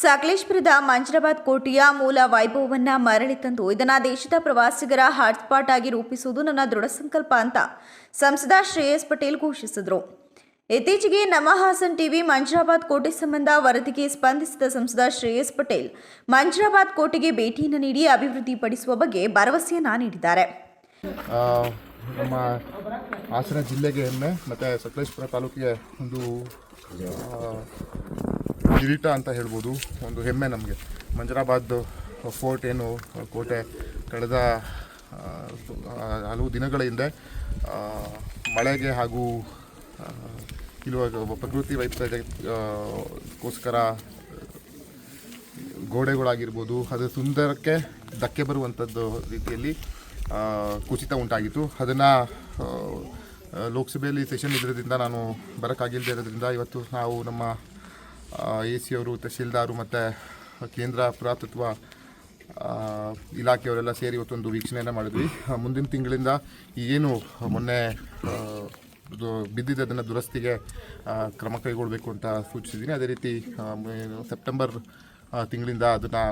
ಸಕಲೇಶ್ಪುರದ ಮಂಜರಾಬಾದ್ ಕೋಟೆಯ ಮೂಲ ವೈಭವವನ್ನ ಮರಳಿ ತಂದು ಇದನ್ನು ದೇಶದ ಪ್ರವಾಸಿಗರ ಹಾಟ್ಸ್ಪಾಟ್ ಆಗಿ ರೂಪಿಸುವುದು ನನ್ನ ದೃಢ ಸಂಕಲ್ಪ ಅಂತ ಸಂಸದ ಶ್ರೇಯಸ್ ಪಟೇಲ್ ಘೋಷಿಸಿದರು. ಇತ್ತೀಚೆಗೆ ನಮ್ಮ ಹಾಸನ್ ಟಿವಿ ಮಂಜರಾಬಾದ್ ಕೋಟೆ ಸಂಬಂಧ ವರದಿಗೆ ಸ್ಪಂದಿಸಿದ ಸಂಸದ ಶ್ರೇಯಸ್ ಪಟೇಲ್, ಮಂಜರಾಬಾದ್ ಕೋಟೆಗೆ ಭೇಟಿಯನ್ನು ನೀಡಿ ಅಭಿವೃದ್ಧಿಪಡಿಸುವ ಬಗ್ಗೆ ಭರವಸೆಯನ್ನ ನೀಡಿದ್ದಾರೆ. ನಮ್ಮ ಹಾಸನ ಜಿಲ್ಲೆಗೆ ಹೆಮ್ಮೆ ಮತ್ತು ಸಕಲೇಶ್ಪುರ ತಾಲೂಕಿಗೆ ಒಂದು ಕಿರೀಟ ಅಂತ ಹೇಳ್ಬೋದು, ಒಂದು ಹೆಮ್ಮೆ ನಮಗೆ. ಮಂಜರಾಬಾದ್ ಫೋರ್ಟ್ ಏನು ಕೋಟೆ, ಕಳೆದ ಹಲವು ದಿನಗಳ ಹಿಂದೆ ಮಳೆಗೆ ಹಾಗೂ ಇರುವ ಪ್ರಕೃತಿ ವೈಪರೀತ್ಯಕ್ಕೋಸ್ಕರ ಗೋಡೆಗಳಾಗಿರ್ಬೋದು, ಅದು ಸುಂದರಕ್ಕೆ ಧಕ್ಕೆ ಬರುವಂಥದ್ದು ರೀತಿಯಲ್ಲಿ ಕುಸಿತ ಉಂಟಾಗಿತ್ತು. ಅದನ್ನು ಲೋಕಸಭೆಯಲ್ಲಿ ಸೆಷನ್ ಇದರಿಂದ ನಾನು ಬರೋಕ್ಕಾಗಿಲ್ಲದೆ ಇರೋದ್ರಿಂದ ಇವತ್ತು ನಾವು ನಮ್ಮ ಎ ಸಿ ಅವರು ತಹಶೀಲ್ದಾರು ಮತ್ತು ಕೇಂದ್ರ ಪುರಾತತ್ವ ಇಲಾಖೆಯವರೆಲ್ಲ ಸೇರಿ ಇವತ್ತೊಂದು ವೀಕ್ಷಣೆಯನ್ನು ಮಾಡಿದ್ವಿ. ಮುಂದಿನ ತಿಂಗಳಿಂದ ಏನು ಮೊನ್ನೆ ಬಿದ್ದಿದ್ದ ಇದು ಬಿದ್ದಿದೆ ಅದನ್ನು ದುರಸ್ತಿಗೆ ಕ್ರಮ ಕೈಗೊಳ್ಳಬೇಕು ಅಂತ ಸೂಚಿಸಿದ್ದೀನಿ ಅದೇ ರೀತಿ ಸೆಪ್ಟೆಂಬರ್ ತಿಂಗಳಿಂದ ಅದನ್ನು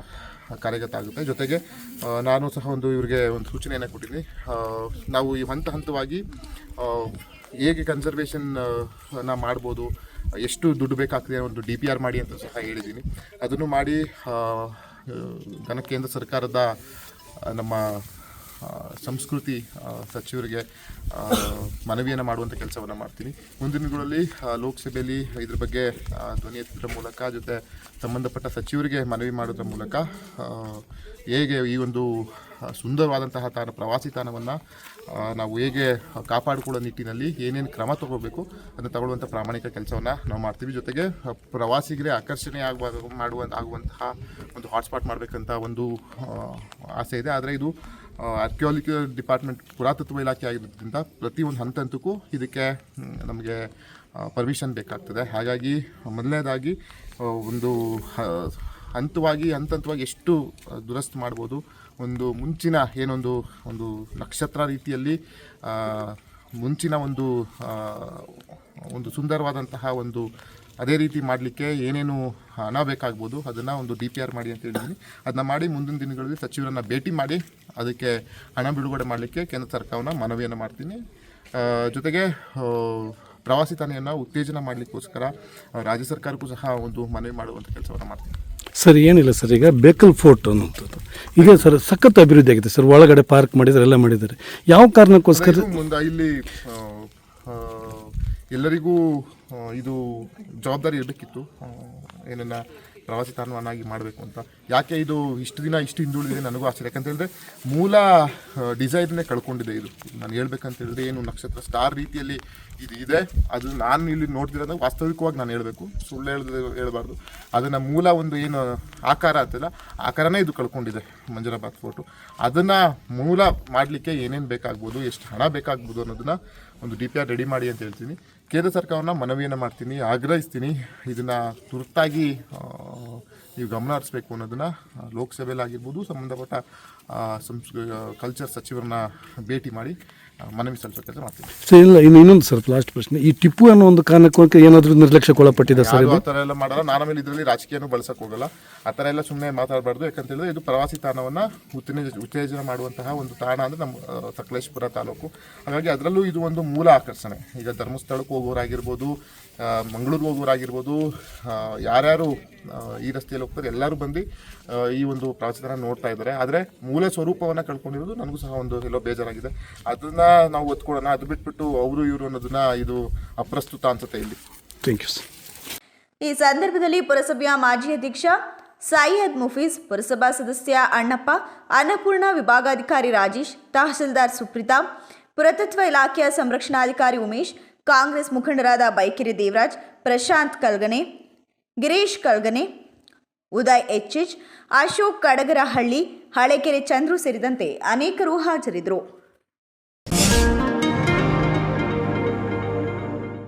ಕಾರ್ಯಗತ ಆಗುತ್ತೆ ಜೊತೆಗೆ ನಾನು ಸಹ ಒಂದು ಇವರಿಗೆ ಒಂದು ಸೂಚನೆಯನ್ನು ಕೊಟ್ಟಿದ್ದೀನಿ ನಾವು ಈ ಹಂತ ಹಂತವಾಗಿ ಹೇಗೆ ಕನ್ಸರ್ವೇಷನ್ ನಾ ಮಾಡ್ಬೋದು ಎಷ್ಟು ದುಡ್ಡು ಬೇಕಾಗ್ತದೆ ಒಂದು ಡಿ ಪಿ ಆರ್ ಮಾಡಿ ಅಂತ ಸಹ ಹೇಳಿದ್ದೀನಿ. ಅದನ್ನು ಮಾಡಿ ಘನ ಕೇಂದ್ರ ಸರ್ಕಾರದ ನಮ್ಮ ಸಂಸ್ಕೃತಿ ಸಚಿವರಿಗೆ ಮನವಿಯನ್ನು ಮಾಡುವಂಥ ಕೆಲಸವನ್ನು ಮಾಡ್ತೀನಿ. ಮುಂದಿನ ಲೋಕಸಭೆಯಲ್ಲಿ ಇದ್ರ ಬಗ್ಗೆ ಧ್ವನಿ ಎತ್ತಿದ್ರ ಮೂಲಕ, ಜೊತೆ ಸಂಬಂಧಪಟ್ಟ ಸಚಿವರಿಗೆ ಮನವಿ ಮಾಡೋದ್ರ ಮೂಲಕ ಹೇಗೆ ಈ ಒಂದು ಸುಂದರವಾದಂತಹ ತಾಣ, ಪ್ರವಾಸಿ ತಾಣವನ್ನು ನಾವು ಹೇಗೆ ಕಾಪಾಡಿಕೊಳ್ಳೋ ನಿಟ್ಟಿನಲ್ಲಿ ಏನೇನು ಕ್ರಮ ತಗೋಬೇಕು ಅದನ್ನು ತಗೊಳ್ಳುವಂಥ ಪ್ರಾಮಾಣಿಕ ಕೆಲಸವನ್ನು ನಾವು ಮಾಡ್ತೀವಿ. ಜೊತೆಗೆ ಪ್ರವಾಸಿಗರೇ ಆಕರ್ಷಣೆ ಆಗುವ, ಮಾಡುವ, ಆಗುವಂತಹ ಒಂದು ಹಾಟ್ಸ್ಪಾಟ್ ಮಾಡಬೇಕಂತ ಒಂದು ಆಸೆ ಇದೆ. ಆದರೆ ಇದು ಆರ್ಕಿಯಾಲಜಿಕಲ್ ಡಿಪಾರ್ಟ್ಮೆಂಟ್ ಪುರಾತತ್ವ ಇಲಾಖೆ ಆಗಿರೋದ್ರಿಂದ ಪ್ರತಿಯೊಂದು ಹಂತ ಹಂತಕ್ಕೂ ಇದಕ್ಕೆ ನಮಗೆ ಪರ್ಮಿಷನ್ ಬೇಕಾಗ್ತದೆ. ಹಾಗಾಗಿ, ಮೊದಲನೇದಾಗಿ ಒಂದು ಹಂತವಾಗಿ ಹಂತ ಹಂತವಾಗಿ ಎಷ್ಟು ದುರಸ್ತಿ ಮಾಡ್ಬೋದು ಒಂದು ಮುಂಚಿನ ಏನೊಂದು, ಒಂದು ನಕ್ಷತ್ರ ರೀತಿಯಲ್ಲಿ ಮುಂಚಿನ ಒಂದು ಒಂದು ಸುಂದರವಾದಂತಹ ಒಂದು ಅದೇ ರೀತಿ ಮಾಡಲಿಕ್ಕೆ ಏನೇನು ಹಣ ಬೇಕಾಗ್ಬೋದು ಅದನ್ನು ಒಂದು ಡಿ ಪಿ ಆರ್ ಮಾಡಿ ಅಂತ ಹೇಳಿದ್ದೀನಿ ಅದನ್ನ ಮಾಡಿ ಮುಂದಿನ ದಿನಗಳಲ್ಲಿ ಸಚಿವರನ್ನು ಭೇಟಿ ಮಾಡಿ ಅದಕ್ಕೆ ಹಣ ಬಿಡುಗಡೆ ಮಾಡಲಿಕ್ಕೆ ಕೇಂದ್ರ ಸರ್ಕಾರವನ್ನು ಮನವಿಯನ್ನು ಮಾಡ್ತೀನಿ. ಜೊತೆಗೆ ಪ್ರವಾಸಿ ತಾಣೆಯನ್ನು ಉತ್ತೇಜನ ಮಾಡಲಿಕ್ಕೋಸ್ಕರ ರಾಜ್ಯ ಸರ್ಕಾರಕ್ಕೂ ಸಹ ಒಂದು ಮನವಿ ಮಾಡುವಂಥ ಕೆಲಸವನ್ನು ಮಾಡ್ತೀನಿ. ಸರ್, ಏನಿಲ್ಲ ಸರ್, ಈಗ ಬೇಕಲ್ ಫೋರ್ಟ್ ಅನ್ನುವಂಥದ್ದು. ಈಗ ಸರ್, ಸಖತ್ ಅಭಿವೃದ್ಧಿ ಆಗಿದೆ ಸರ್, ಒಳಗಡೆ ಪಾರ್ಕ್ ಮಾಡಿದ್ದಾರೆ, ಎಲ್ಲ ಮಾಡಿದ್ದಾರೆ. ಯಾವ ಕಾರಣಕ್ಕೋಸ್ಕರ ಇಲ್ಲಿ ಎಲ್ಲರಿಗೂ ಇದು ಜವಾಬ್ದಾರಿ ಇರಬೇಕಿತ್ತು. ಏನನ್ನ ಪ್ರವಾಸಿ ತಾಣವನ್ನಾಗಿ ಮಾಡಬೇಕು ಅಂತ. ಯಾಕೆ ಇದು ಇಷ್ಟು ದಿನ ಇಷ್ಟು ಹಿಂದುಳಿದಿದೆ ನನಗೂ ಆಶ್ಚರ್ಯ. ಯಾಕಂತ ಹೇಳಿದ್ರೆ ಮೂಲ ಡಿಸೈನ್ನೇ ಕಳ್ಕೊಂಡಿದೆ ಇದು. ನಾನು ಹೇಳ್ಬೇಕಂತ ಹೇಳಿದ್ರೆ ಏನು ನಕ್ಷತ್ರ ಸ್ಟಾರ್ ರೀತಿಯಲ್ಲಿ ಇದು ಇದೆ. ಅದು ನಾನು ಇಲ್ಲಿ ನೋಡ್ತಿರೋದು ವಾಸ್ತವಿಕವಾಗಿ ನಾನು ಹೇಳಬೇಕು. ಸುಳ್ಳು ಹೇಳ್ದೆ, ಹೇಳಬಾರ್ದು. ಅದನ್ನು ಮೂಲ ಒಂದು ಏನು ಆಕಾರ ಅಂತಲ್ಲ, ಆಕಾರನೇ ಇದು ಕಳ್ಕೊಂಡಿದೆ ಮಂಜರಾಬಾದ್ ಫೋಟೋ. ಅದನ್ನು ಮೂಲ ಮಾಡಲಿಕ್ಕೆ ಏನೇನು ಬೇಕಾಗ್ಬೋದು, ಎಷ್ಟು ಹಣ ಬೇಕಾಗ್ಬೋದು ಅನ್ನೋದನ್ನು ಒಂದು ಡಿ ಪಿ ಆರ್ ರೆಡಿ ಮಾಡಿ ಅಂತ ಹೇಳ್ತೀನಿ. ಕೇಂದ್ರ ಸರ್ಕಾರನ ಮನವಿಯನ್ನು ಮಾಡ್ತೀನಿ ಆಗ್ರಹಿಸ್ತೀನಿ. ಇದನ್ನು ತುರ್ತಾಗಿ ನೀವು ಗಮನ ಹರಿಸ್ಬೇಕು ಅನ್ನೋದನ್ನು ಲೋಕಸಭೆಯಲ್ಲಿ ಆಗಿರ್ಬೋದು ಸಂಬಂಧಪಟ್ಟ ಸಂಸ್ ಕಲ್ಚರ್ ಸಚಿವರನ್ನ ಭೇಟಿ ಮಾಡಿ ಮನವಿ ಸಲ್ಲಿಸೋ ಕೆಲಸ ಮಾಡ್ತೀವಿ. ಸರ್ ಇಲ್ಲ ಇನ್ನು ಇನ್ನೊಂದು ಸರ್ ಲಾಸ್ಟ್ ಪ್ರಶ್ನೆ. ಈ ಟಿಪ್ಪು ಅನ್ನೋ ಒಂದು ಕಾರಣಕ್ಕೆ ಏನಾದರೂ ನಿರ್ಲಕ್ಷ್ಯಕ್ಕೆ ಒಳಪಟ್ಟಿದೆ ಸರ್ ಆ ಥರ ಎಲ್ಲ ಮಾಡಲ್ಲ. ನಾನು ಆಮೇಲೆ ಇದರಲ್ಲಿ ರಾಜಕೀಯನೂ ಬಳಸಕ್ಕೆ ಹೋಗಲ್ಲ. ಆ ಥರ ಎಲ್ಲ ಸುಮ್ಮನೆ ಮಾತಾಡಬಾರ್ದು. ಯಾಕಂತ ಹೇಳಿದ್ರೆ ಇದು ಪ್ರವಾಸಿ ತಾಣವನ್ನು ಉತ್ತೇಜ ಉತ್ತೇಜನ ಮಾಡುವಂತಹ ಒಂದು ತಾಣ ಅಂದರೆ ನಮ್ಮ ಸಕಲೇಶ್ಪುರ ತಾಲೂಕು. ಹಾಗಾಗಿ ಅದರಲ್ಲೂ ಇದು ಒಂದು ಮೂಲ ಆಕರ್ಷಣೆ. ಈಗ ಧರ್ಮಸ್ಥಳಕ್ಕೆ ಹೋಗೋರಾಗಿರ್ಬೋದು ಆ, ಮಂಗಳೂರಿಗೆ ಹೋಗೋರಾಗಿರ್ಬೋದು ಯಾರ್ಯಾರು ಈ ರಸ್ತೆಯಲ್ಲಿ ಹೋಗ್ತಾರೆ ಎಲ್ಲರೂ ಬಂದು ಈ ಒಂದು ಪ್ರವಾಸಿ ನೋಡ್ತಾ ಇದ್ದಾರೆ. ಆದರೆ ಮೂಲ ಸ್ವರೂಪವನ್ನು ಕಳ್ಕೊಂಡಿರೋದು ನನಗೂ ಸಹ ಒಂದು ಎಲ್ಲೋ ಬೇಜಾರಾಗಿದೆ. ಅದನ್ನ ನಾವು ಒತ್ಕೊಳ್ಳೋಣ. ಅದು ಬಿಟ್ಬಿಟ್ಟು ಅವರು ಇವರು ಅನ್ನೋದನ್ನ ಇದು ಅಪ್ರಸ್ತುತ ಅನ್ಸುತ್ತೆ ಇಲ್ಲಿ. ಥ್ಯಾಂಕ್ ಯು ಸರ್ ಈ ಸಂದರ್ಭದಲ್ಲಿ ಪುರಸಭೆಯ ಮಾಜಿ ಅಧ್ಯಕ್ಷ ಸೈಯದ್ ಮುಫೀಸ್ ಪುರಸಭಾ ಸದಸ್ಯ ಅಣ್ಣಪ್ಪ ಅನ್ನಪೂರ್ಣ ವಿಭಾಗಾಧಿಕಾರಿ ರಾಜೇಶ್ ತಹಸೀಲ್ದಾರ್ ಸುಪ್ರೀತಾ ಪುರತತ್ವ ಇಲಾಖೆಯ ಸಂರಕ್ಷಣಾಧಿಕಾರಿ ಉಮೇಶ್ ಕಾಂಗ್ರೆಸ್ ಮುಖಂಡರಾದ ಬೈಕಿರಿ ದೇವರಾಜ್, ಪ್ರಶಾಂತ್ ಕಲ್ಗನೆ, ಗಿರೀಶ್ ಕಲ್ಗನೆ, ಉದಯ್ ಎಚ್ ಅಶೋಕ್ ಕಡಗರಹಳ್ಳಿ, ಹಳೆಕೆರೆ ಚಂದ್ರು ಸೇರಿದಂತೆ ಅನೇಕರು ಹಾಜರಿದ್ದರು.